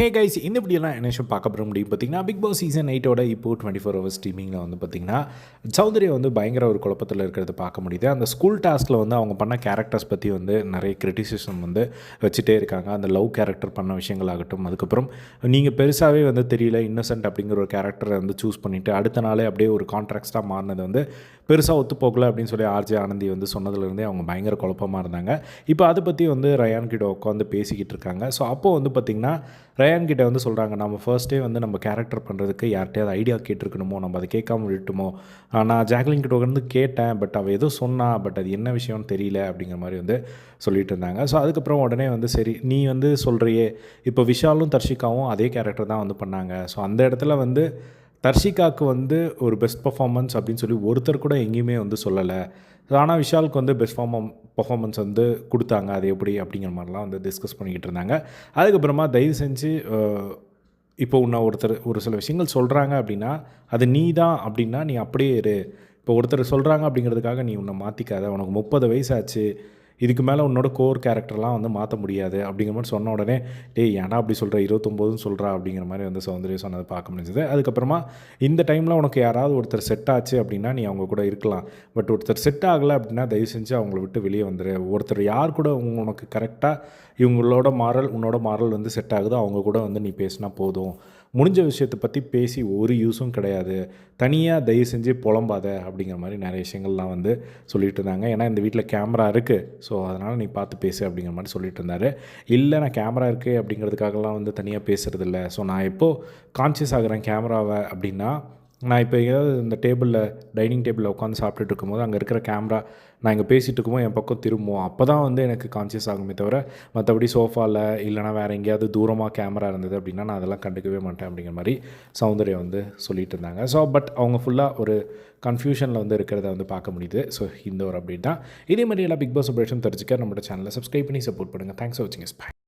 Hey guys இந்த வீடியோலாம் என்ன விஷயம் பார்க்க போகிற முடியும் பார்த்தீங்கன்னா பிக் பாஸ் சீசன் எயிட்டோட இப்போ டுவெண்ட்டி ஃபோர் ஹவர்ஸ் ஸ்ட்ரீமிங்கில் வந்து பார்த்தீங்கன்னா சௌந்தர்யா வந்து பயங்கர ஒரு குழப்பத்தில் இருக்கிறத பார்க்க முடியுது. அந்த ஸ்கூல் டாஸ்கில் வந்து அவங்க பண்ண கேரக்டர்ஸ் பற்றி வந்து நிறைய கிரிட்டிசிசம் வந்து வச்சுட்டே இருக்காங்க. அந்த லவ் கேரக்டர் பண்ண விஷயங்களாகட்டும் அதுக்கப்புறம் நீங்கள் பெருசாகவே வந்து தெரியல இன்னசென்ட் அப்படிங்கிற ஒரு கேரக்டரை வந்து சூஸ் பண்ணிவிட்டு அடுத்த நாளே அப்படியே ஒரு கான்ட்ராக்ட்ஸாக மாறினது வந்து பெருசாக ஒத்துப்போகலை அப்படின்னு சொல்லி ஆர்ஜே ஆனந்தி வந்து சொன்னதுலேருந்தே அவங்க பயங்கர குழப்பமாக இருந்தாங்க. இப்போ அதை பற்றி வந்து ரயான் கிட்ட உட்காந்து பேசிக்கிட்டு இருக்காங்க. ஸோ அப்போது வந்து பார்த்திங்கன்னா ரயான் கிட்ட வந்து சொல்கிறாங்க நம்ம ஃபர்ஸ்ட்டே வந்து நம்ம கேரக்டர் பண்ணுறதுக்கு யார்கிட்டயாவது ஐடியா கேட்டிருக்கணுமோ நம்ம அதை கேட்காம விட்டுமோ நான் ஜாக்லின் கிட்ட வந்து கேட்டேன் பட் அவள் ஏதோ சொன்னா பட் அது என்ன விஷயம்னு தெரியல அப்படிங்கிற மாதிரி வந்து சொல்லிட்டு இருந்தாங்க. ஸோ அதுக்கப்புறம் உடனே வந்து சரி நீ வந்து சொல்கிறியே இப்போ விஷாலும் தர்ஷிகாவும் அதே கேரக்டர் தான் வந்து பண்ணாங்க. ஸோ அந்த இடத்துல வந்து தர்ஷிகாவுக்கு வந்து ஒரு பெஸ்ட் பர்ஃபார்மன்ஸ் அப்படின்னு சொல்லி ஒருத்தர் கூட எங்கேயுமே வந்து சொல்லலை. ஆனால் விஷாலுக்கு வந்து பெஸ்ட் ஃபார்ம் பர்ஃபாமன்ஸ் வந்து கொடுத்தாங்க. அது எப்படி அப்படிங்கிற மாதிரிலாம் வந்து டிஸ்கஸ் பண்ணிக்கிட்டு இருந்தாங்க. அதுக்கப்புறமா தயவு செஞ்சு இப்போ உன்னை ஒருத்தர் ஒரு சில விஷயங்கள் சொல்கிறாங்க அப்படின்னா அது நீ தான் அப்படின்னா நீ அப்படியே இரு. இப்போ ஒருத்தர் சொல்கிறாங்க அப்படிங்கிறதுக்காக நீ உன்னை மாற்றிக்காத உனக்கு முப்பது வயசாச்சு. இதுக்கு மேலே உன்னோட கோர் கேரக்டர்லாம் வந்து மாற்ற முடியாது அப்படிங்கிற மாதிரி சொன்ன உடனே டேய் ஏன்னா அப்படி சொல்கிற இருபத்தொம்போதுன்னு சொல்கிறா அப்படிங்கிற மாதிரி வந்து சௌந்தர்யம் சொன்னதை பார்க்க முடிஞ்சது. அதுக்கப்புறமா இந்த டைமில் உனக்கு யாராவது ஒருத்தர் செட் ஆச்சு அப்படின்னா நீ அவங்க கூட இருக்கலாம். பட் ஒருத்தர் செட் ஆகலை அப்படின்னா தயவு செஞ்சு அவங்கள விட்டு வெளியே வந்துடு ஒருத்தர் யார் கூட உனக்கு கரெக்டாக இவங்களோட மாறல் உன்னோட மாறல் வந்து செட் ஆகுதோ அவங்க கூட வந்து நீ பேசினா போதும். முடிஞ்ச விஷயத்தை பற்றி பேசி ஒரு யூஸும் கிடையாது. தனியாக தயவு செஞ்சு புலம்பாத அப்படிங்கிற மாதிரி நிறைய விஷயங்கள்லாம் வந்து சொல்லிட்டு இருந்தாங்க. ஏன்னா இந்த வீட்டில் கேமரா இருக்குது ஸோ அதனால் நீ பார்த்து பேசு அப்படிங்கிற மாதிரி சொல்லிட்டு இருந்தார். இல்லை நான் கேமரா இருக்குது அப்படிங்கிறதுக்காகலாம் வந்து தனியாக பேசுறது ஸோ நான் எப்போது கான்சியஸ் ஆகுறேன் கேமராவை அப்படின்னா நான் இப்போ எங்கேயாவது இந்த டேபிளில் டைனிங் டேபிளில் உட்காந்து சாப்பிட்டுட்டு இருக்கும்போது அங்கே இருக்கிற கேமரா நான் இங்கே பேசிகிட்டு இருக்கும்போது என் பக்கம் திரும்பும். அப்போ தான் வந்து எனக்கு கான்சியஸ் ஆகுமே தவிர மற்றபடி சோஃபாவில் இல்லைனா வேறு எங்கேயாவது தூரமாக கேமரா இருந்தது அப்படின்னா நான் அதெல்லாம் கண்டுக்கவே மாட்டேன் அப்படிங்கிற மாதிரி சௌந்தர்யம் வந்து சொல்லிட்டு இருந்தாங்க. ஸோ பட் அவங்க ஃபுல்லாக ஒரு கன்ஃபியூஷனில் வந்து இருக்கிறத வந்து பார்க்க முடியுது. ஸோ இந்த ஒரு அப்டேட் தான். இதே மாதிரி எல்லாம் பிக் பாஸ் அப்டேஷன் தெரிஞ்சுக்க நம்மளோட சேனலை சப்ஸ்கிரைப் பண்ணி சப்போர்ட் பண்ணுங்கள் தேங்க்ஸ் ஃபார் வாட்சிங் பை